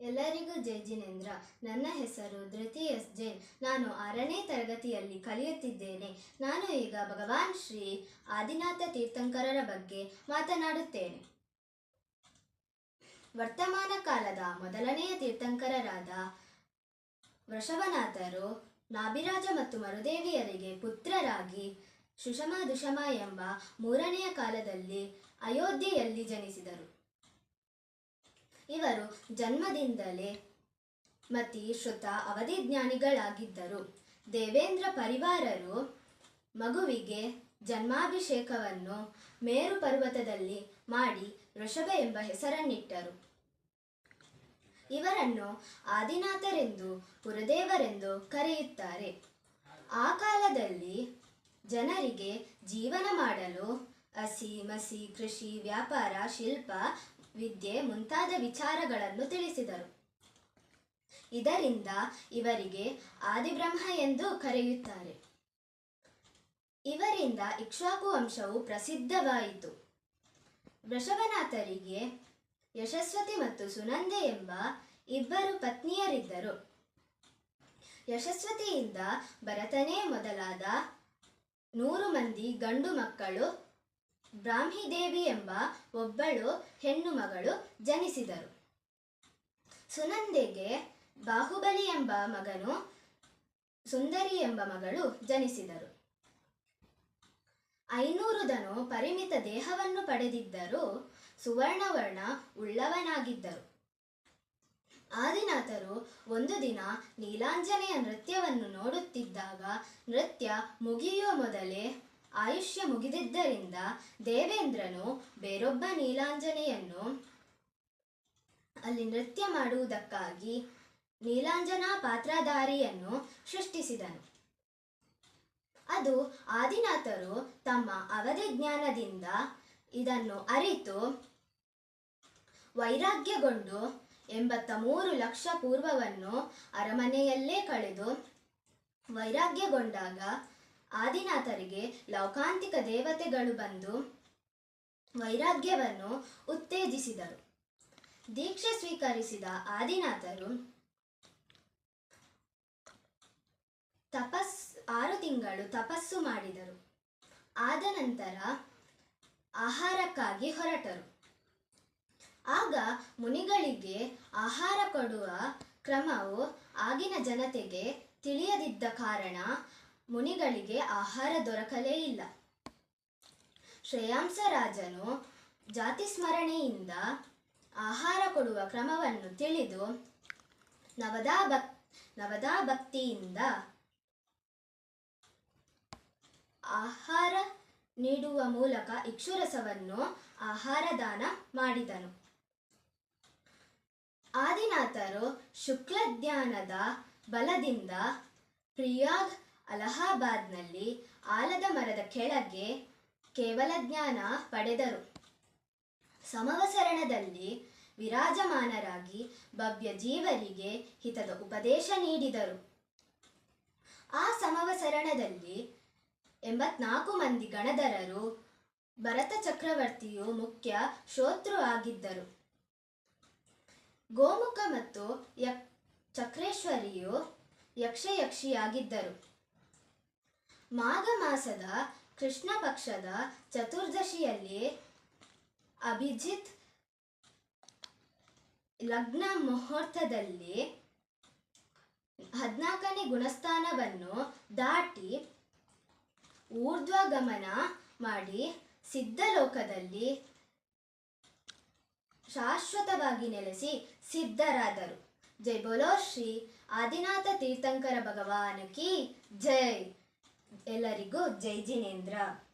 ಎಲ್ಲರಿಗೂ ಜೈ ಜಿನೇಂದ್ರ. ನನ್ನ ಹೆಸರು ಧೃತಿ ಎಸ್ ಜೈನ್. ನಾನು ಆರನೇ ತರಗತಿಯಲ್ಲಿ ಕಲಿಯುತ್ತಿದ್ದೇನೆ. ನಾನು ಈಗ ಭಗವಾನ್ ಶ್ರೀ ಆದಿನಾಥ ತೀರ್ಥಂಕರರ ಬಗ್ಗೆ ಮಾತನಾಡುತ್ತೇನೆ. ವರ್ತಮಾನ ಕಾಲದ ಮೊದಲನೆಯ ತೀರ್ಥಂಕರರಾದ ವೃಷಭನಾಥರು ನಾಭಿರಾಜ ಮತ್ತು ಮರುದೇವಿಯರಿಗೆ ಪುತ್ರರಾಗಿ ಸುಷಮ ದುಷಮ ಎಂಬ ಮೂರನೆಯ ಕಾಲದಲ್ಲಿ ಅಯೋಧ್ಯೆಯಲ್ಲಿ ಜನಿಸಿದರು. ಇವರು ಜನ್ಮದಿಂದಲೇ ಮತಿ ಶ್ರುತ ಅವಧಿಜ್ಞಾನಿಗಳಾಗಿದ್ದರು. ದೇವೇಂದ್ರ ಪರಿವಾರರು ಮಗುವಿಗೆ ಜನ್ಮಾಭಿಷೇಕವನ್ನು ಮೇರು ಪರ್ವತದಲ್ಲಿ ಮಾಡಿ ವೃಷಭ ಎಂಬ ಹೆಸರನ್ನಿಟ್ಟರು. ಇವರನ್ನು ಆದಿನಾಥರೆಂದು ಪುರದೇವರೆಂದು ಕರೆಯುತ್ತಾರೆ. ಆ ಕಾಲದಲ್ಲಿ ಜನರಿಗೆ ಜೀವನ ಮಾಡಲು ಹಸಿ ಮಸಿ ಕೃಷಿ ವ್ಯಾಪಾರ, ಶಿಲ್ಪ ವಿದ್ಯೆ ಮುಂತಾದ ವಿಚಾರಗಳನ್ನು ತಿಳಿಸಿದರು. ಇದರಿಂದ ಇವರಿಗೆ ಆದಿಬ್ರಹ್ಮ ಎಂದು ಕರೆಯುತ್ತಾರೆ. ಇವರಿಂದ ಇಕ್ಷ್ವಾಕು ವಂಶವು ಪ್ರಸಿದ್ಧವಾಯಿತು. ವೃಷಭನಾಥರಿಗೆ ಯಶಸ್ವತಿ ಮತ್ತು ಸುನಂದೆ ಎಂಬ ಇಬ್ಬರು ಪತ್ನಿಯರಿದ್ದರು. ಯಶಸ್ವತಿಯಿಂದ ಭರತನೇ ಮೊದಲಾದ ನೂರು ಮಂದಿ ಗಂಡು ಮಕ್ಕಳು ಬ್ರಾಹ್ಮಿದೇವಿ ಎಂಬ ಒಬ್ಬಳು ಹೆಣ್ಣು ಮಗಳು ಜನಿಸಿದರು. ಸುನಂದೆಗೆ ಬಾಹುಬಲಿ ಎಂಬ ಮಗನು, ಸುಂದರಿ ಎಂಬ ಮಗಳು ಜನಿಸಿದರು. ಐನೂರು ದನು ಪರಿಮಿತ ದೇಹವನ್ನು ಪಡೆದಿದ್ದರೂ ಸುವರ್ಣವರ್ಣ ಉಳ್ಳವನಾಗಿದ್ದರು. ಆದಿನಾಥರು ಒಂದು ದಿನ ನೀಲಾಂಜನೆಯ ನೃತ್ಯವನ್ನು ನೋಡುತ್ತಿದ್ದಾಗ ನೃತ್ಯ ಮುಗಿಯುವ ಮೊದಲೇ ಆಯುಷ್ಯ ಮುಗಿದಿದ್ದರಿಂದ ದೇವೇಂದ್ರನು ಬೇರೊಬ್ಬ ನೀಲಾಂಜನೆಯನ್ನು ಅಲ್ಲಿ ನೃತ್ಯ ಮಾಡುವುದಕ್ಕಾಗಿ ನೀಲಾಂಜನಾ ಪಾತ್ರಧಾರಿಯನ್ನು ಸೃಷ್ಟಿಸಿದನು. ಅದು ಆದಿನಾಥರು ತಮ್ಮ ಅವಧಿ ಜ್ಞಾನದಿಂದ ಇದನ್ನು ಅರಿತು ವೈರಾಗ್ಯಗೊಂಡು ಎಂಬತ್ತ ಮೂರು ಲಕ್ಷ ಪೂರ್ವವನ್ನು ಅರಮನೆಯಲ್ಲೇ ಕಳೆದು ವೈರಾಗ್ಯಗೊಂಡಾಗ ಆದಿನಾಥರಿಗೆ ಲೌಕಾಂತಿಕ ದೇವತೆಗಳು ಬಂದು ವೈರಾಗ್ಯವನ್ನು ಉತ್ತೇಜಿಸಿದರು. ದೀಕ್ಷೆ ಸ್ವೀಕರಿಸಿದ ಆದಿನಾಥರು ತಪಸ್, ಆರು ತಿಂಗಳು ತಪಸ್ಸು ಮಾಡಿದರು. ಆದ ನಂತರ ಆಹಾರಕ್ಕಾಗಿ ಹೊರಟರು. ಆಗ ಮುನಿಗಳಿಗೆ ಆಹಾರ ಕೊಡುವ ಕ್ರಮವು ಆಗಿನ ಜನತೆಗೆ ತಿಳಿಯದಿದ್ದ ಕಾರಣ ಮುನಿಗಳಿಗೆ ಆಹಾರ ದೊರಕಲೇ ಇಲ್ಲ. ಶ್ರೇಯಾಂಸ ರಾಜನು ಜಾತಿ ಸ್ಮರಣೆಯಿಂದ ಆಹಾರ ಕೊಡುವ ಕ್ರಮವನ್ನು ತಿಳಿದು ನವದಾ ಭಕ್ ನವದಾ ಭಕ್ತಿಯಿಂದ ಆಹಾರ ನೀಡುವ ಮೂಲಕ ಇಕ್ಷುರಸವನ್ನು ಆಹಾರ ದಾನ ಮಾಡಿದನು. ಆದಿನಾಥರು ಶುಕ್ಲ ಜ್ಞಾನದ ಬಲದಿಂದ ಪ್ರಿಯಾಗ್ ಅಲಹಾಬಾದ್ನಲ್ಲಿ ಆಲದ ಮರದ ಕೆಳಗೆ ಕೇವಲ ಜ್ಞಾನ ಪಡೆದರು. ಸಮವಸರಣದಲ್ಲಿ ವಿರಾಜಮಾನರಾಗಿ ಭವ್ಯ ಜೀವರಿಗೆ ಹಿತದ ಉಪದೇಶ ನೀಡಿದರು. ಆ ಸಮವಸರಣದಲ್ಲಿ ಎಂಬತ್ನಾಲ್ಕು ಮಂದಿ ಗಣಧರರು ಭರತ ಚಕ್ರವರ್ತಿಯು ಮುಖ್ಯ ಶ್ರೋತೃ ಆಗಿದ್ದರು. ಗೋಮುಖ ಮತ್ತು ಯಕ್, ಚಕ್ರೇಶ್ವರಿಯು ಯಕ್ಷಯಕ್ಷಿಯಾಗಿದ್ದರು. ಮಾಘ ಮಾಸದ ಕೃಷ್ಣ ಪಕ್ಷದ ಚತುರ್ದಶಿಯಲ್ಲಿ ಅಭಿಜಿತ್ ಲಗ್ನ ಮುಹೂರ್ತದಲ್ಲಿ ಹದಿನಾಲ್ಕನೇ ಗುಣಸ್ಥಾನವನ್ನು ದಾಟಿ ಊರ್ಧ್ವಗಮನ ಮಾಡಿ ಸಿದ್ಧಲೋಕದಲ್ಲಿ ಶಾಶ್ವತವಾಗಿ ನೆಲೆಸಿ ಸಿದ್ಧರಾದರು. ಜೈ ಬೋಲೋ ಶ್ರೀ ಆದಿನಾಥ ತೀರ್ಥಂಕರ ಭಗವಾನಕಿ ಜೈ. ಎಲ್ಲರಿಗೂ ಜೈ ಜಿನೇಂದ್ರ.